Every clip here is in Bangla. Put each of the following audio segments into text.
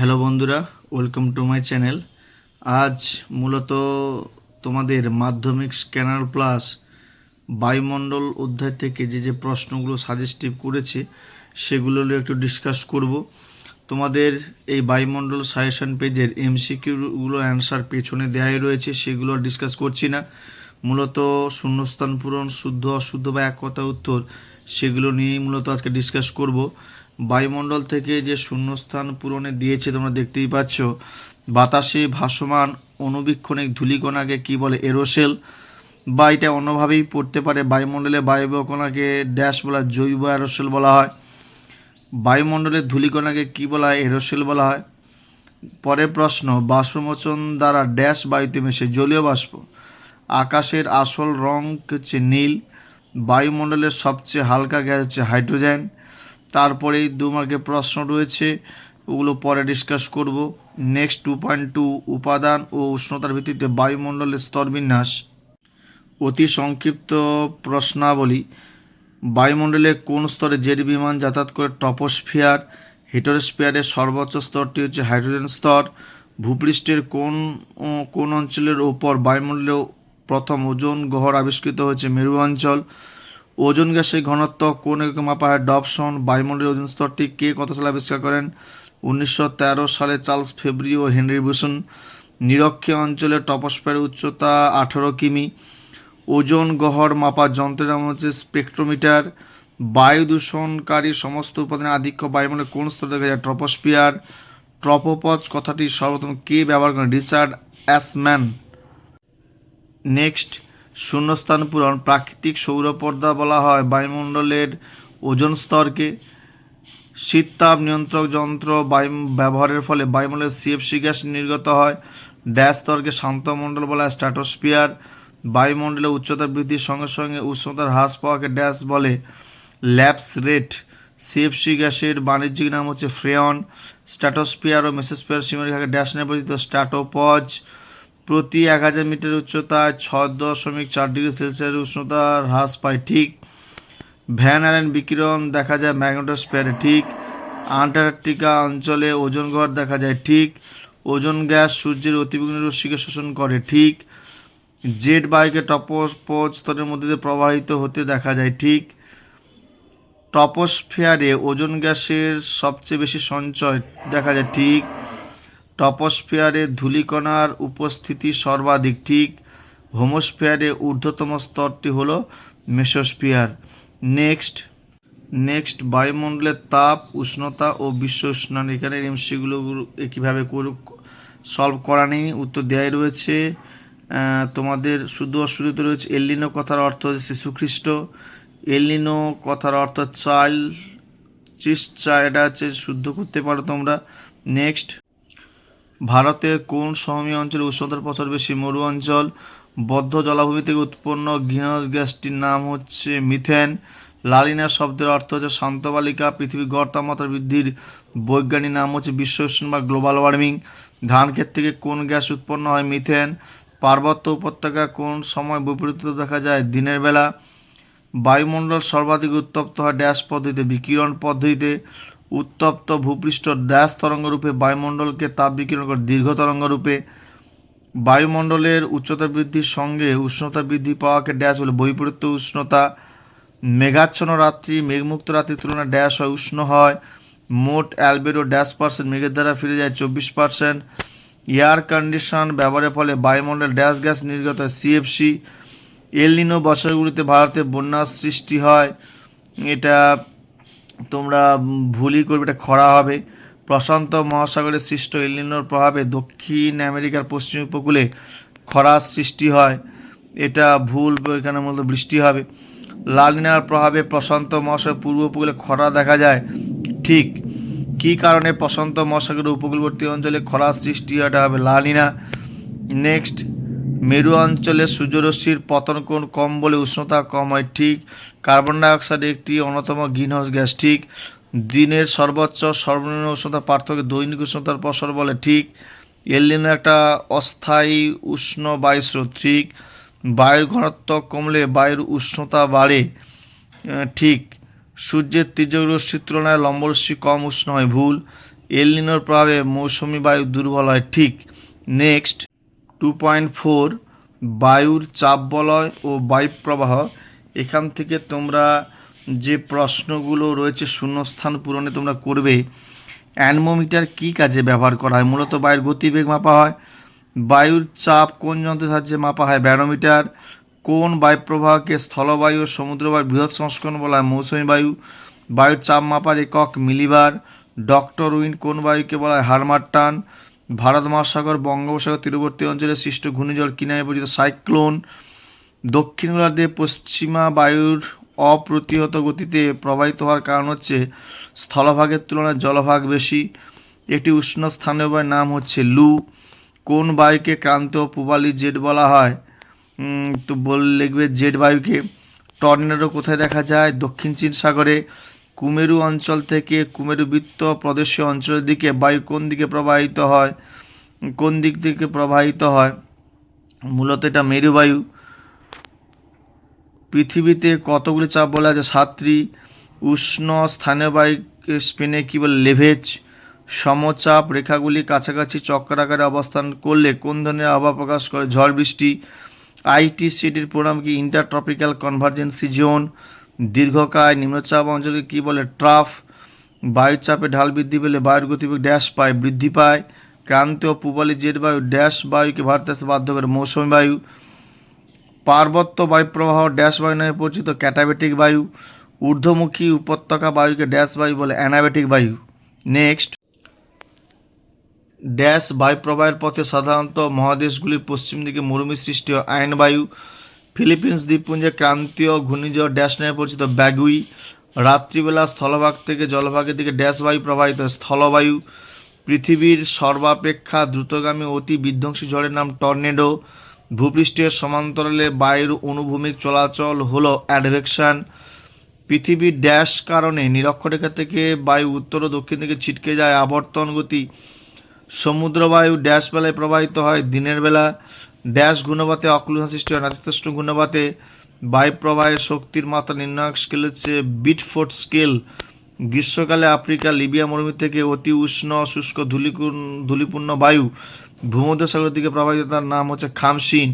হ্যালো বন্ধুরা, ওয়েলকাম টু মাই চ্যানেল। আজ মূলত তোমাদের মাধ্যমিক স্ক্যানার প্লাস বায়ুমণ্ডল অধ্যায় থেকে যে যে প্রশ্নগুলো সাজেস্টিভ করেছে, সেগুলো একটু ডিসকাস করব। তোমাদের এই বায়ুমণ্ডল সাজেশন পেজের এমসিকিউগুলো অ্যান্সার পেছনে দেওয়াই রয়েছে, সেগুলো ডিসকাস করছি না। মূলত শূন্যস্থান পূরণ, শুদ্ধ, অশুদ্ধ বা এক কথা উত্তর, সেগুলো নিয়েই মূলত আজকে ডিসকাস করব। বায়ুমণ্ডল থেকে যে শূন্যস্থান পূরণে দিয়েছে, তোমরা দেখতেই পাচ্ছ। বাতাসে ভাসমান অনুবীক্ষণিক ধূলিকণাকে কি বলে, এরোসেল? বা এটা অন্যভাবেই পড়তে পারে, বায়ুমণ্ডলে বায়বীয় কণাকে ড্যাশ বলা, জৈব অ্যারোসেল বলা হয়। বায়ুমণ্ডলের ধূলিকণাকে কি বলা হয়, এরোসেল বলা হয়? পরের প্রশ্ন, বাষ্পমোচন দ্বারা ড্যাশ বায়ুতে মেশে জলীয় বাষ্প। আকাশের আসল রং হচ্ছে নীল। বায়ুমণ্ডলের সবচেয়ে হালকা গ্যাস হচ্ছে হাইড্রোজেন। তারপরেই দু মার্কের প্রশ্ন রয়েছে, ওগুলো পরে ডিসকাস করব। নেক্সট টু পয়েন্ট টু উপাদান ও উষ্ণতার ভিত্তিতে বায়ুমণ্ডলের স্তরবিন্যাস। অতি সংক্ষিপ্ত প্রশ্নাবলী, বায়ুমণ্ডলে কোন স্তরে জেট বিমান যাতায়াত করে টপোস্ফিয়ার হিটোস্ফিয়ারের সর্বোচ্চ স্তরটি হচ্ছে হাইড্রোজেন স্তর, ভূপৃষ্ঠের কোন কোন অঞ্চলের ওপর বায়ুমণ্ডলে প্রথম ওজন গহর আবিষ্কৃত হয়েছে মেরু অঞ্চল ওজন গ্যাসের ঘনত্ব, কোন এককে মাপা হয় ডবসন, বায়ুমণ্ডলের ওজন স্তরটি কে কত সালে আবিষ্কার করেন? উনিশশো তেরো সালে চার্লস ফেব্রি ও হেনরি বুসন। নিরক্ষীয় অঞ্চলে টপোস্ফিয়ারের উচ্চতা আঠেরো কিমি। ওজন গহর মাপা যন্ত্রের নাম হচ্ছে স্পেকট্রোমিটার। বায়ু দূষণকারী সমস্ত উপাদানের আধিক্য বায়ুমণ্ডলে কোন স্তরে দেখা যায়? ট্রপোস্ফিয়ার। ট্রপোপজ কথাটি সর্বপ্রথম কে ব্যবহার করেন? রিচার্ড অ্যাসম্যান। নেক্সট শূন্যস্থান পূরণ। প্রাকৃতিক সৌরপর্দা বলা হয় বায়ুমণ্ডলের ওজন স্তরকে। শীততাপ নিয়ন্ত্রক যন্ত্র বায়ু ব্যবহারের ফলে বায়ুমণ্ডলের সিএফসি গ্যাস নির্গত হয়। ড্যাশ স্তরকে শান্তমণ্ডল বলা হয়, স্ট্র্যাটোস্ফিয়ার। বায়ুমণ্ডলের উচ্চতা বৃদ্ধির সঙ্গে সঙ্গে উষ্ণতার হ্রাস পাওয়াকে ড্যাশ বলে ল্যাপস রেট সিএফসি গ্যাসের বাণিজ্যিক নাম হচ্ছে ফ্রেয়ন। স্ট্র্যাটোস্ফিয়ার ও মেসোস্ফিয়ার সীমারেখাকে ড্যাশ নিয়ে পরিচিত স্ট্র্যাটোপজ। প্রতি এক হাজার মিটার উচ্চতায় ছ দশমিক চার ডিগ্রি সেলসিয়াস উষ্ণতা হ্রাস পায় ঠিক। ভ্যান অ্যালেন বিকিরণ দেখা যায় ম্যাগনেটোস্ফিয়ারে ঠিক। আন্টার্কটিকা অঞ্চলে ওজন ঘর দেখা যায় ঠিক। ওজন গ্যাস সূর্যের অতিবেগুনি রশ্মিকে শোষণ করে ঠিক। জেট বায়ুকে টপোস্পোজ স্তরের মধ্যে দিয়ে প্রবাহিত হতে দেখা যায় ঠিক। টপোস্ফিয়ারে ওজন গ্যাসের সবচেয়ে বেশি সঞ্চয় দেখা যায় ঠিক। টপোস্ফিয়ারে ধূলিকণার উপস্থিতি সর্বাধিক। ঠিক হোমোস্ফিয়ারে ঊর্ধ্বতম স্তরটি হলো মেসোস্ফিয়ার। নেক্সট নেক্সট বায়ুমণ্ডলের তাপ, উষ্ণতা ও বিশ্ব উষ্ণায়ন। এখানে এমসিগুলো কীভাবে সলভ করা নেই, উত্তর দেওয়াই রয়েছে। তোমাদের শুদ্ধ অশুদ্ধ রয়েছে এল্লিনো কথার অর্থ হচ্ছে শিশুখ্রিস্ট এল্লিনো কথার অর্থ চাইল্ড চিস্ট এটা হচ্ছে শুদ্ধ করতে পারো তোমরা। নেক্সট ভারতের কোন সমভূমি অঞ্চলে উষ্ণতার প্রচার বেশি? মরু অঞ্চল, বদ্ধ জলাভূমি থেকে উৎপন্ন গ্রিনহাউস গ্যাসটির নাম হচ্ছে মিথেন। লালিনা শব্দের অর্থ হচ্ছে শান্ত বালিকা। পৃথিবীর গড় তাপমাত্রা বৃদ্ধির বৈজ্ঞানিক নাম হচ্ছে বিশ্ব উষ্ণ বা গ্লোবাল ওয়ার্মিং। ধান ক্ষেত থেকে কোন গ্যাস উৎপন্ন হয়? মিথেন। পার্বত্য উপত্যকা কোন সময় বৈপরীত্য দেখা যায়? দিনের বেলা। বায়ুমণ্ডল সর্বাধিক উত্তপ্ত হয় ড্যাশ পদ্ধতিতে, বিকিরণ পদ্ধতিতে। উত্তপ্ত ভূপৃষ্ঠ ড্যাশ তরঙ্গরূপে বায়ুমণ্ডলকে তাপ বিকিরণ করে দীর্ঘ তরঙ্গরূপে। বায়ুমণ্ডলের উচ্চতা বৃদ্ধির সঙ্গে উষ্ণতা বৃদ্ধি পাওয়াকে ড্যাশ বলে। বৈপরীত্য উষ্ণতা মেঘাচ্ছন্ন রাত্রি, মেঘমুক্ত রাত্রির তুলনায় ড্যাশ হয়, উষ্ণ হয়। মোট অ্যালবেডো ড্যাশ পার্সেন্ট মেঘের দ্বারা ফিরে যায় চব্বিশ পার্সেন্ট। এয়ার কন্ডিশন ব্যবহারের ফলে বায়ুমণ্ডল ড্যাশ গ্যাস নির্গত হয় সিএফসি। এলনিনো বছরগুলিতে ভারতে বন্যার সৃষ্টি হয়। এটা তোমরা ভুলই করবে, এটা খরা হবে। প্রশান্ত মহাসাগরের সৃষ্ট এলিনোর প্রভাবে দক্ষিণ আমেরিকার পশ্চিম উপকূলে খরার সৃষ্টি হয়। এটা ভুল এখানে মূলত বৃষ্টি হবে। লালিনার প্রভাবে প্রশান্ত মহাসাগর পূর্ব উপকূলে খরা দেখা যায়। ঠিক কী কারণে প্রশান্ত মহাসাগরের উপকূলবর্তী অঞ্চলে খরার সৃষ্টি হয়, এটা হবে লালিনা নেক্সট মেরু অঞ্চলে সূর্যরশ্মির পতন কোণ কম বলে উষ্ণতা কম হয়, ঠিক। কার্বন ডাইঅক্সাইড একটি অন্যতম গ্রিনহাউস গ্যাস, ঠিক। দিনের সর্বোচ্চ সর্বনিম্ন উষ্ণতা পার্থক্য দৈনিক উষ্ণতার প্রসর বলে, ঠিক। এলিনো একটা অস্থায়ী উষ্ণ বায়ুস্রোত ঠিক। বায়ুর ঘনত্ব কমলে বায়ুর উষ্ণতা বাড়ে ঠিক। সূর্যের তীর্যক তুলনায় লম্ব রশ্মি কম উষ্ণ হয়, ভুল। এল নিনোর প্রভাবে মৌসুমি বায়ু দুর্বল হয়, ঠিক। নেক্সট। টু পয়েন্ট ফোর বায়ুর চাপ বলয় ও বায়ুপ্রবাহ, এখান থেকে তোমরা যে প্রশ্নগুলো রয়েছে শূন্যস্থান পূরণে তোমরা করবে, অ্যানমোমিটার কী কাজে ব্যবহার করা হয়? মূলত বায়ুর গতিবেগ মাপা হয়, বায়ুর চাপ কোন যন্ত্রের সাহায্যে মাপা হয়? ব্যারোমিটার কোন বায়ুপ্রবাহকে স্থলবায়ু ও সমুদ্রবায়ুর বৃহৎ সংস্করণ বলা হয়? মৌসুমী বায়ু, বায়ুর চাপ মাপার একক মিলিবার, ডক্টর উইন কোন বায়ুকে বলা হয়? হারমার টান ভারত মহাসাগর, বঙ্গোপসাগর, তীরবর্তী অঞ্চলে সৃষ্ট ঘূর্ণিঝড় কি নামে পরিচিত সাইক্লোন, দক্ষিণ গোলার্ধে পশ্চিমা বায়ুর অপ্রতিহত গতিতে প্রবাহিত হওয়ার কারণ হচ্ছে স্থলভাগের তুলনায় জলভাগ বেশি। একটি উষ্ণ স্থানীয় বায়ুর নাম হচ্ছে লু। কোন বায়ুকে ক্রান্তীয় পূবালি জেট বলা হয়? তো বল লিখবে জেট বায়ুকে। টর্নেডো কোথায় দেখা যায়? দক্ষিণ চীন সাগরে। কুমেরু অঞ্চল থেকে কুমেরু বৃত্ত প্রদেশীয় অঞ্চলের দিকে বায়ু কোন দিকে প্রবাহিত হয়? কোন দিক থেকে প্রবাহিত হয়? মূলত এটা মেরুবায়ু। পৃথিবীতে কতগুলি চাপ বলা আছে? সাতটি। উষ্ণ স্থানীয় বায়ুকে স্পেনে কী বলে? লেভেজ। সমচাপ রেখাগুলি কাছাকাছি চক্রাকারে অবস্থান করলে কোন ধরনের আবহাওয়া প্রকাশ করে? ঝড় বৃষ্টি। আইটিসিটির প্রোগ্রাম কি? ইন্টারট্রপিক্যাল কনভার্জেন্সি জোন। দীর্ঘকায় নিম্নচাপ অঞ্চলকে কী বলে? ট্রাফ, বায়ুচাপে ঢাল বৃদ্ধি পেলে বায়ুর গতিবেগ ড্যাশ পায়, বৃদ্ধি পায়। ক্রান্তীয় পূবালি জেট বায়ু ড্যাশ বায়ুকে ভারতে আসতে বাধ্য করে। মৌসুমী বায়ু, পার্বত্য বায়ুপ্রবাহ ড্যাশ বায়ু নামে পরিচিত ক্যাটাবেটিক বায়ু, ঊর্ধ্বমুখী উপত্যকা বায়ুকে ড্যাশ বায়ু বলে অ্যানাবেটিক বায়ু। নেক্সট। ড্যাশ বায়ুপ্রবাহের পথে সাধারণত মহাদেশগুলির পশ্চিম দিকে মরুমি সৃষ্টি হয়। আয়ন বায়ু ফিলিপিন্স দ্বীপপুঞ্জে ক্রান্তীয় ঘূর্ণিঝড় ড্যাশ নামে পরিচিত ব্যাগুই রাত্রিবেলা স্থলভাগ থেকে জলভাগের দিকে ড্যাশ বায়ু প্রবাহিত স্থলবায়ু পৃথিবীর সর্বাপেক্ষা দ্রুতগামী অতি বিধ্বংসী ঝড়ের নাম টর্নেডো। ভূপৃষ্ঠের সমান্তরালে বায়ুর অনুভূমিক চলাচল হলো অ্যাডভেকশন পৃথিবীর ড্যাশ কারণে নিরক্ষরেখা থেকে বায়ু উত্তর ও দক্ষিণ দিকে ছিটকে যায়। আবর্তন গতি সমুদ্র বায়ু ড্যাশ বেলায় প্রবাহিত হয় দিনের বেলা। ড্যাশ ঘূর্ণবাতে অক্লুষণ সৃষ্টি হয় নাতিতষ্ট ঘূর্ণবাতে বায়ু প্রবাহের শক্তির মাত্রা নির্ণায়ক স্কেল হচ্ছে বিটফোর্ট স্কেল গ্রীষ্মকালে আফ্রিকা, লিবিয়া, মরুভূমি থেকে অতি উষ্ণ, শুষ্ক ধূলিপূর্ণ ধূলিপূর্ণ বায়ু ভূমধ্যসাগরের দিকে প্রবাহিত, তার নাম হচ্ছে খামসিন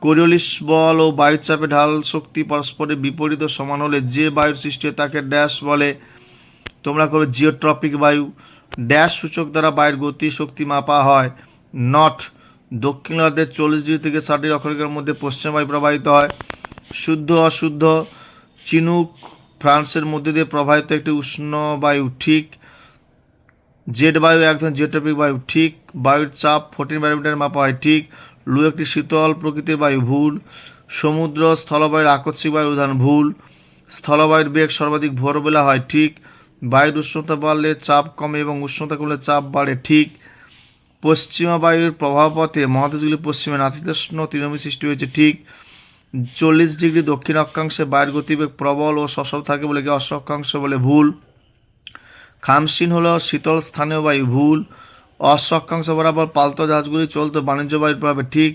কোরিওলিস বল ও বায়ুচাপে ঢাল শক্তি পরস্পরের বিপরীত সমান হলে যে বায়ুর সৃষ্টি হয় তাকে ড্যাশ বলে। তোমরা করবে জিওট্রপিক বায়ু। ড্যাশ সূচক দ্বারা বায়ুর গতি শক্তি মাপা হয়। নট দক্ষিণ গোলার্ধের চল্লিশ ডিগ্রি থেকে ষাট ডিগ্রি অক্ষরেখার মধ্যে পশ্চিম বায়ু প্রবাহিত হয়। শুদ্ধ, অশুদ্ধ চিনুক ফ্রান্সের মধ্যে দিয়ে প্রবাহিত একটি উষ্ণ বায়ু, ঠিক জেট বায়ু এক ধরনের জিওট্রপিক বায়ু, ঠিক বায়ুর চাপ ফোর্টিন ব্যারোমিটার মাপা হয়, ঠিক লু একটি শীতল প্রকৃতির বায়ু, ভুল। সমুদ্র স্থলবায়ুর আকস্মিক বায়ুর উদাহরণ, ভুল। স্থলবায়ুর বেগ সর্বাধিক ভোরবেলা হয়, ঠিক। বায়ুর উষ্ণতা বাড়লে চাপ কমে এবং উষ্ণতা কমলে চাপ বাড়ে, ঠিক। পশ্চিমা বায়ুর প্রভাবপথে মহাদেশগুলি পশ্চিমে নাতিতোষ্ণ তৃণভূমি সৃষ্টি হয়েছে। ঠিক চল্লিশ ডিগ্রি দক্ষিণ অক্ষাংশে বায়ুর গতিবেগ প্রবল ও সসব থাকে বলে কি অশ্ব অক্ষাংশ বলে ভুল। খামসিন হলো শীতল স্থানীয় বায়ু, ভুল। অশ্ব অক্ষাংশ বরাবর পাল্টো জাহাজগুলি চলতো বাণিজ্য বায়ুর প্রভাবে ঠিক।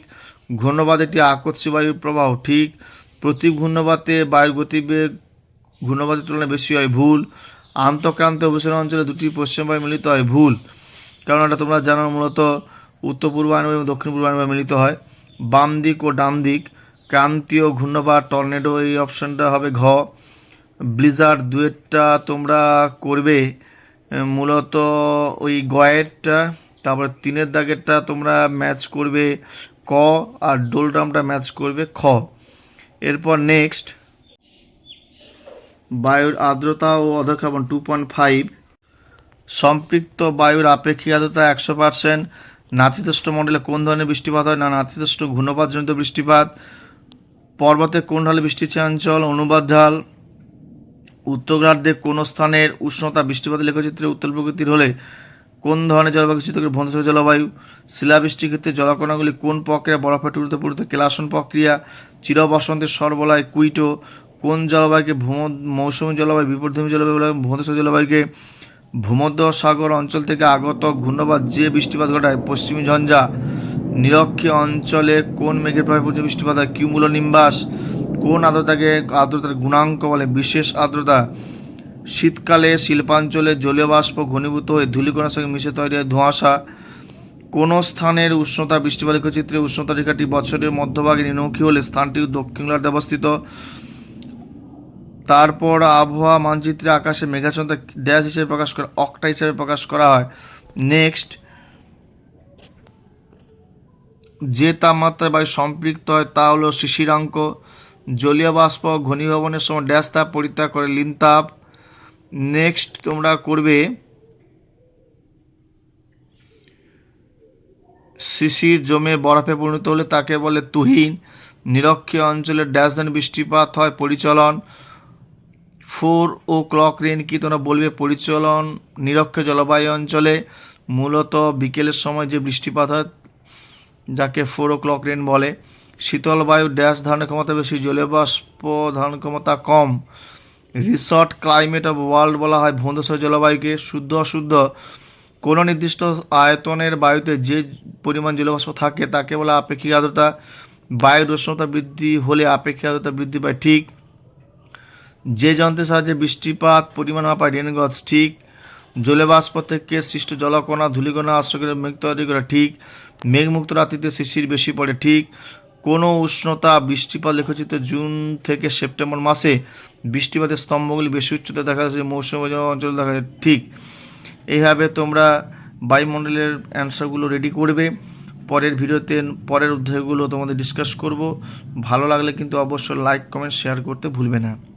ঘূর্ণবাদ একটি আকর্ষী বায়ুর প্রবাহ, ঠিক। প্রতি ঘূর্ণবাতে বায়ুর গতিবেগ ঘূর্ণবাদের তুলনায় বেশি হয়, ভুল। আন্তঃক্রান্ত অভিসরণ অঞ্চলে দুটি পশ্চিম বায়ু মিলিত হয়, ভুল। কারণ এটা তোমরা জানো মূলত উত্তর পূর্বায়ন এবং দক্ষিণ পূর্বায়ন মিলিত হয়। বাম দিক ও ডান দিক, ক্রান্তীয় ঘূর্ণবাদ টর্নেডো, এই অপশানটা হবে ঘ। ব্লিজার দুয়েরটা তোমরা করবে মূলত ওই গয়েরটা, তারপরে তিনের দাগেরটা তোমরা ম্যাচ করবে ক, আর ডোলড্রামটা ম্যাচ করবে খ। এরপর নেক্সট, বায়ুর আর্দ্রতা ও অধক্ষেপণ টু পয়েন্ট ফাইভ সম্পৃক্ত বায়ুর আপেক্ষিক আর্দ্রতা একশো পার্সেন্ট। নাতিতোষ্ণ মণ্ডলে কোন ধরনের বৃষ্টিপাত হয় না? নাতিতোষ্ণ ঘূর্ণপাতজনিত বৃষ্টিপাত, পর্বতে কোন ঢালে বৃষ্টি অঞ্চল অনুবাদ ঢাল উত্তরগ্রার্ধে কোন স্থানের উষ্ণতা বৃষ্টিপাত লেখচিত্রে উত্তর প্রকৃতির হলে কোন ধরনের জলবায়ু চিত্র করে ভূমধ্যসাগর জলবায়ু? শিলাবৃষ্টির ক্ষেত্রে জলকণাগুলি কোন প্রক্রিয়া বরফে টুলতে পড়তে কেলাসন প্রক্রিয়া? চির বসন্তের সরবলায় কুইটো কোন জলবায়ুকে ভূম মৌসুমী জলবায়ু বিপরীতভূমি জলবায়ু বলা হয়? ভূমধ্যসাগর ভূমধ্য সাগর অঞ্চল থেকে আগত ঘূর্ণবাদ যে বৃষ্টিপাত ঘটায় পশ্চিমী ঝঞ্ঝা, নিরক্ষীয় অঞ্চলে কোন মেঘের প্রভাবে পর্যন্ত বৃষ্টিপাত হয় কিউমুলো নিম্বাস, কোন আর্দ্রতাকে আর্দ্রতার গুণাঙ্ক বলে? বিশেষ আর্দ্রতা, শীতকালে শিল্পাঞ্চলে জলীয় বাষ্প ঘনীভূত হয়ে ধূলিকণার সঙ্গে মিশে তৈরি হয় ধোঁয়াশা। কোন স্থানের উষ্ণতা বৃষ্টিপাত চিত্রে উষ্ণতা রেখাটি বছরের মধ্যভাগে নিম্নমুখী হলে স্থানটি দক্ষিণ গোলার্ধে অবস্থিত। তারপর আবহাওয়া, মানচিত্রে আকাশে মেঘাচ্ছন্ন ড্যাশ হিসেবে প্রকাশ করা, অক্টা হিসেবে প্রকাশ করা হয়। নেক্সট, যে তাপমাত্রায় বায়ু সম্পৃক্ত হয় তা হলো শিশিরাঙ্ক, জলীয় বাষ্প, ঘনীভবনের সময় ড্যাশ তাপ পরিত্যাগ করে লিন তাপ। নেক্সট, তোমরা করবে শিশির জমে বরফে পরিণত হলে তাকে বলে তুহিন। নিরক্ষীয় অঞ্চলে ড্যাশ ধান বৃষ্টিপাত হয়, পরিচলন। ফোর ও ক্লক রেন কি তোমরা বলবে? পরিচলন, নিরক্ষ জলবায়ু অঞ্চলে, মূলত বিকেলের সময় যে বৃষ্টিপাত হয়, যাকে ফোর ও ক্লক রেন বলে। শীতল বায়ু ড্যাশ ধারণের ক্ষমতা বেশি, জলীয় বাষ্প ধারণ ক্ষমতা কম। রিসর্ট ক্লাইমেট অফ ওয়ার্ল্ড বলা হয় ভূমধ্যসাগর জলবায়ুকে। শুদ্ধ অশুদ্ধ, কোনো নির্দিষ্ট আয়তনের বায়ুতে যে পরিমাণ জলবাষ্প থাকে, তাকে বলা আপেক্ষিক আর্দ্রতা। বায়ুর উষ্ণতা বৃদ্ধি হলে আপেক্ষিক আর্দ্রতা বৃদ্ধি পায়, ঠিক যে যন্ত্রের সাহায্যে বৃষ্টিপাত, পরিমাণ মাপায় রেনগজ ঠিক জলবাষ্প থেকে সৃষ্ট জলকণা, ধূলিকণা আশ্রয় মেঘ তৈরি করা ঠিক, মেঘমুক্ত রাত্রিতে শিশির বেশি পড়ে ঠিক। কোনো উষ্ণতা, বৃষ্টিপাত লেখচিত্র জুন থেকে সেপ্টেম্বর মাসে বৃষ্টিপাতের স্তম্ভগুলি বেশি উচ্চতা দেখা যাচ্ছে, মৌসুমী অঞ্চল দেখা যায় ঠিক। এইভাবে তোমরা বায়ুমণ্ডলের অ্যান্সারগুলো রেডি করবে। পরের ভিডিওতে, পরের অধ্যায়গুলো তোমাদের ডিসকাস করব। ভালো লাগলে কিন্তু অবশ্যই লাইক কমেন্ট শেয়ার করতে ভুলবে না।